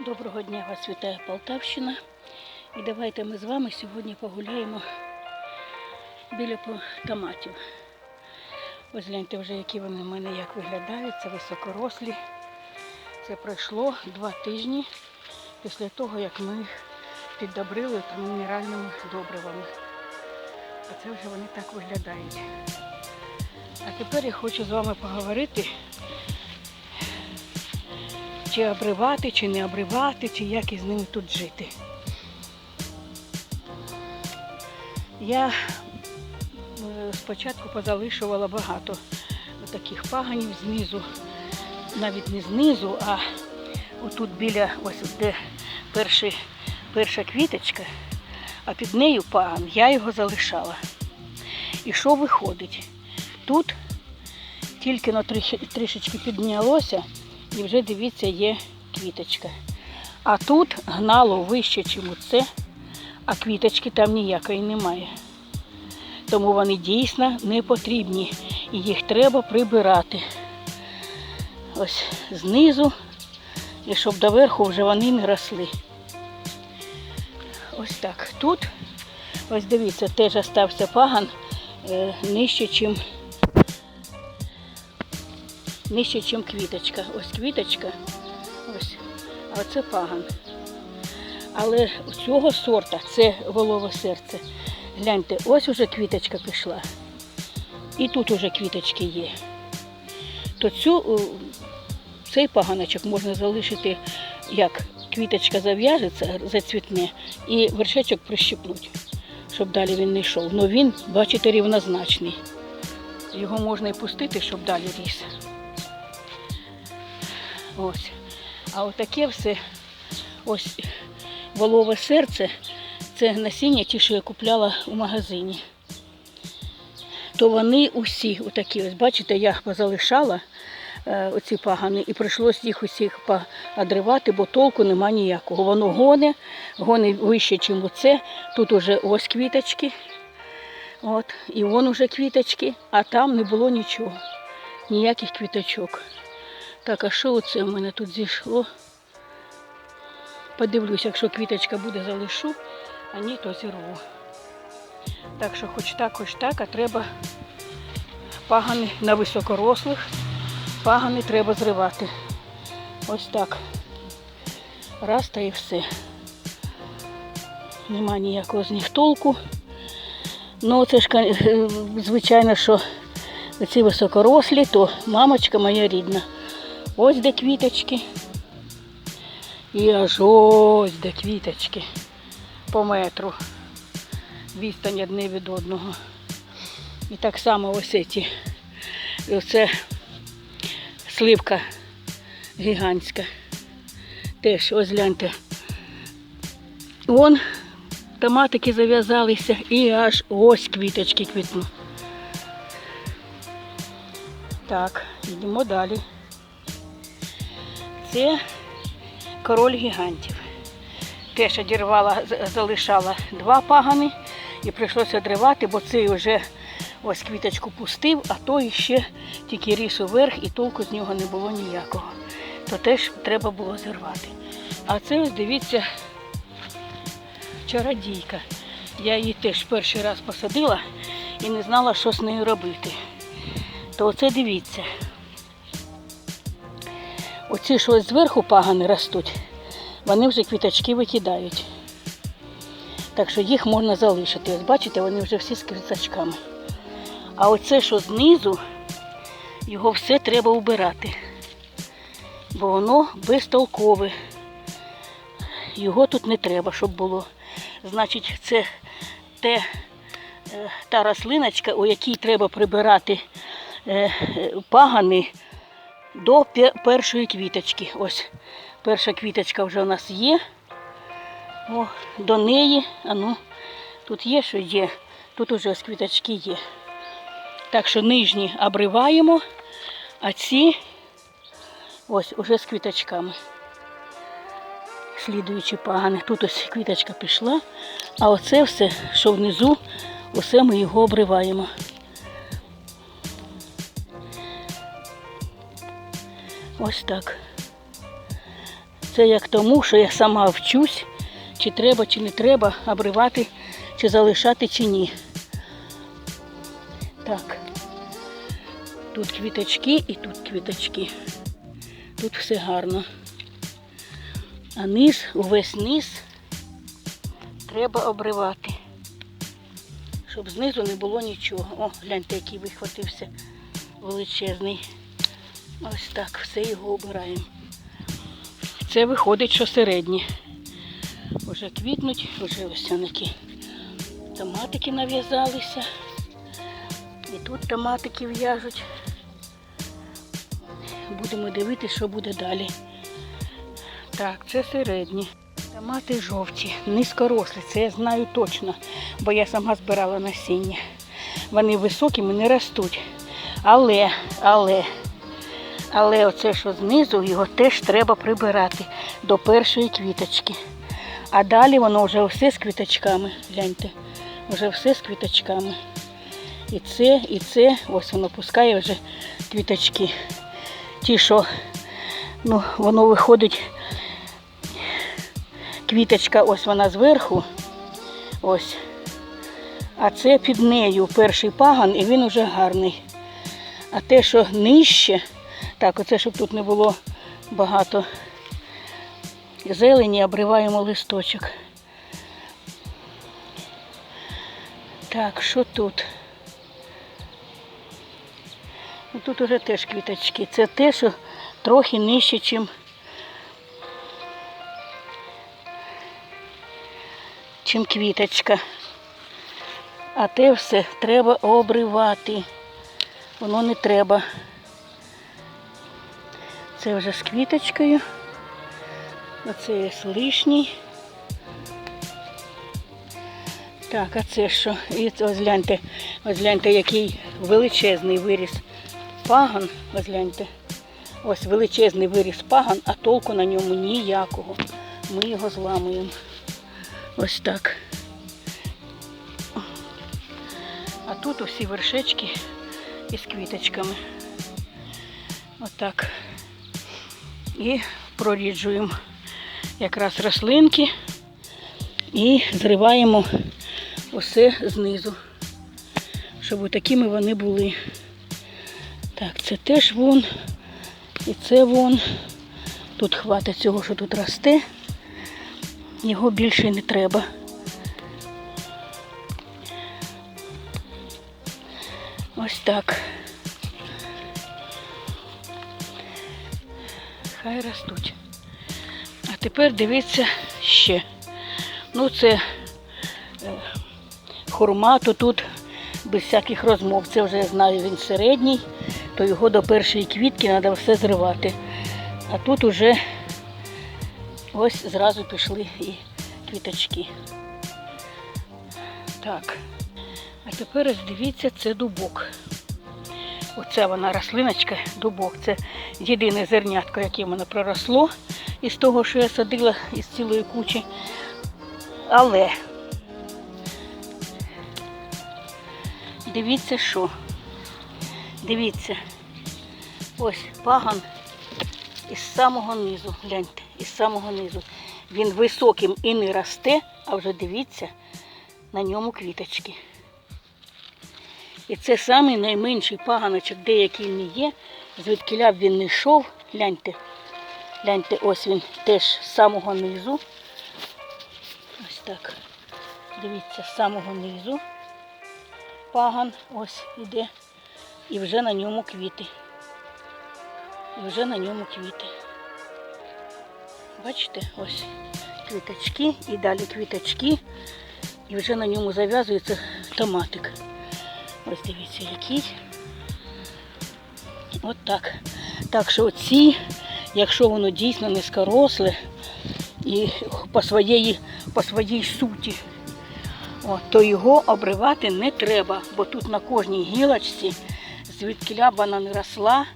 Доброго дня вас вітає Полтавщина. І давайте ми з вами сьогодні погуляємо біля томатів. Ось гляньте вже, які вони в мене як виглядають. Це високорослі. Це пройшло два тижні після того, як ми їх піддобрили там мінеральними добривами. А це вже вони так виглядають. А тепер я хочу з вами поговорити чи обривати, чи не обривати, чи як із ними тут жити. Я е, спочатку позалишувала багато таких паганів знизу, навіть не знизу, а отут біля ось де перший, перша квіточка, а під нею паган, я його залишала. І що виходить? Тут тільки на трішечки піднялося, і вже дивіться, є квіточка. А тут гнало вище, ніж оце, а квіточки там ніякої немає. Тому вони дійсно не потрібні і їх треба прибирати. Ось знизу, і щоб доверху вже вони не росли. Ось так. Тут, ось дивіться, теж остався паган е, нижче, ніж нижче, ніж квіточка. Ось квіточка, ось, а це паган. Але у цього сорта це голове серце. Гляньте, ось уже квіточка пішла. І тут уже квіточки є. То цю, цей паганочок можна залишити, як квіточка зав'яжеться, зацвітне, і вершечок прищепнуть, щоб далі він не йшов. Ну він, бачите, рівнозначний. Його можна і пустити, щоб далі ріс. Ось. А отаке все, ось волове серце, це насіння ті, що я купляла у магазині. То вони усі, отакі, ось бачите, я позалишала е, оці пагани, і прийшлось їх усіх поодривати, бо толку нема ніякого. Воно гоне, гоне вище, ніж оце. Тут уже ось квіточки. От, і вон уже квіточки, а там не було нічого, ніяких квіточок. Так, а що оце в мене тут зійшло? Подивлюсь, якщо квіточка буде, залишу, а ні, то зірву. Так що хоч так, хоч так, а треба пагани на високорослих, пагани треба зривати. Ось так. Раз та і все. Нема ніякого з них толку. Ну, це ж, звичайно, що ці високорослі, то мамочка моя рідна. Ось де квіточки. І аж ось де квіточки по метру. Відстань одне від одного. І так само ось ці. Оце сливка гігантська. Теж ось гляньте. Вон томатики зав'язалися і аж ось квіточки квітну. Так, йдемо далі. Це король гігантів. Теж одірвала, залишала два пагани і прийшлося одривати, бо цей вже ось квіточку пустив, а той ще тільки ріс уверх і толку з нього не було ніякого. То теж треба було зірвати. А це ось дивіться чародійка. Я її теж перший раз посадила і не знала, що з нею робити. То оце дивіться. Оці, що ось зверху пагани ростуть, вони вже квіточки викидають. Так що їх можна залишити. Ось бачите, вони вже всі з квіточками. А оце, що знизу, його все треба убирати. Бо воно безтолкове. Його тут не треба, щоб було. Значить, це те, е, та рослиночка, у якій треба прибирати е, е, пагани до першої квіточки. Ось перша квіточка вже у нас є. О, до неї, а ну, тут є, що є, тут уже ось квіточки є. Так що нижні обриваємо, а ці ось уже з квіточками. Слідуючі пагани. Тут ось квіточка пішла, а оце все, що внизу, усе ми його обриваємо. Ось так. Це як тому, що я сама вчусь, чи треба, чи не треба обривати, чи залишати, чи ні. Так. Тут квіточки і тут квіточки. Тут все гарно. А низ, увесь низ треба обривати. Щоб знизу не було нічого. О, гляньте, який вихватився величезний. Ось так, все його обираємо. Це виходить, що середні. Вже квітнуть, вже такі томатики нав'язалися. І тут томатики в'яжуть. Будемо дивитися, що буде далі. Так, це середні. Томати жовті, низькорослі, це я знаю точно, бо я сама збирала насіння. Вони високими не ростуть. Але, але, але оце, що знизу, його теж треба прибирати до першої квіточки. А далі воно вже все з квіточками. Гляньте, вже все з квіточками. І це, і це, ось воно пускає вже квіточки. Ті, що ну, воно виходить, квіточка, ось вона зверху. Ось. А це під нею перший паган, і він уже гарний. А те, що нижче, так, оце, щоб тут не було багато зелені, обриваємо листочок. Так, що тут? Ну, Тут уже теж квіточки. Це те, що трохи нижче, чим, чим квіточка. А те все треба обривати. Воно не треба. Це вже з квіточкою. Оце є лишній. Так, а це що? І ось гляньте, ось гляньте, який величезний виріс паган. Ось гляньте. Ось величезний виріс паган, а толку на ньому ніякого. Ми його зламуємо. Ось так. А тут усі вершечки із квіточками. Отак. І проріджуємо якраз рослинки і зриваємо усе знизу, щоб такими вони були. Так, це теж вон, і це вон. Тут хватить цього, що тут росте. Його більше не треба. Ось так. Хай ростуть. А тепер дивіться ще. Ну це е, хурма, то тут без всяких розмов. Це вже я знаю, він середній, то його до першої квітки треба все зривати. А тут уже ось зразу пішли і квіточки. Так. А тепер ось дивіться, це дубок. Оце вона рослиночка, дубок. Це єдине зернятко, яке в мене проросло із того, що я садила із цілої кучі. Але дивіться що. Дивіться. Ось паган із самого низу. Гляньте, із самого низу. Він високим і не росте, а вже дивіться, на ньому квіточки. І це самий найменший паганочок, деякий не є, звідкиля б він не йшов. Гляньте, гляньте, ось він теж з самого низу. Ось так. Дивіться, з самого низу паган ось іде. І вже на ньому квіти. І вже на ньому квіти. Бачите, ось квіточки і далі квіточки. І вже на ньому зав'язується томатик. Ось дивіться, який. От так. Так що ці, якщо воно дійсно низькоросле і по своєї, по своїй суті, от, то його обривати не треба, бо тут на кожній гілочці, звідкиля б вона не росла,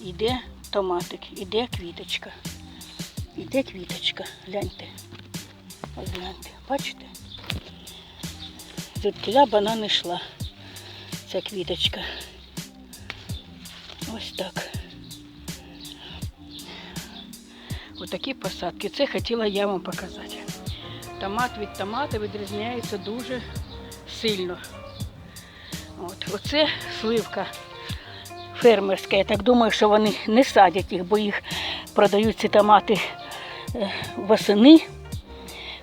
йде томатик, іде квіточка. Іде квіточка, гляньте. Ось гляньте, бачите? Звідкиля б вона не йшла ця квіточка. Ось так. Отакі посадки. Це хотіла я вам показати. Томат від томата відрізняється дуже сильно. От. Оце сливка фермерська. Я так думаю, що вони не садять їх, бо їх продають ці томати е, восени.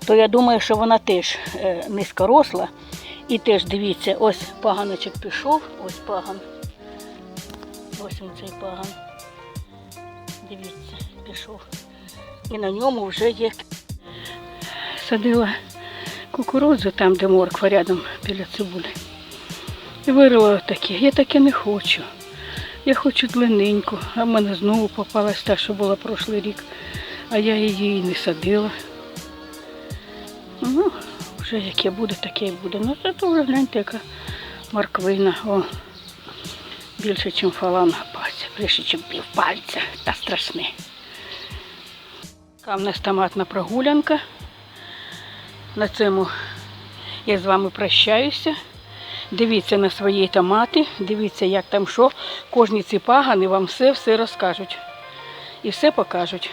То я думаю, що вона теж е, низькоросла. І теж дивіться, ось паганочок пішов, ось паган. Ось він цей паган. Дивіться, пішов. І на ньому вже є. Садила кукурудзу там, де морква рядом біля цибулі. І вирила таке. Я таке не хочу. Я хочу длинненьку, а в мене знову попалась та, що була прошлий рік, а я її не садила. Ну, вже яке буде, таке і буде. Ну, це вже гляньте, яка морквина. О, більше, ніж фаланга пальця, більше, ніж пів пальця. Та страшне. Така в нас томатна прогулянка. На цьому я з вами прощаюся. Дивіться на свої томати, дивіться, як там що. Кожні ці пагани вам все-все розкажуть. І все покажуть.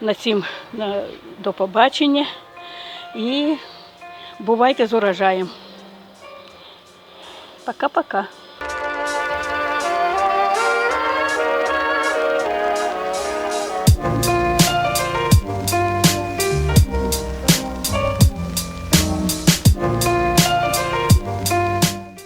На цім на, до побачення. І бувайте з урожаєм. Пока-пока.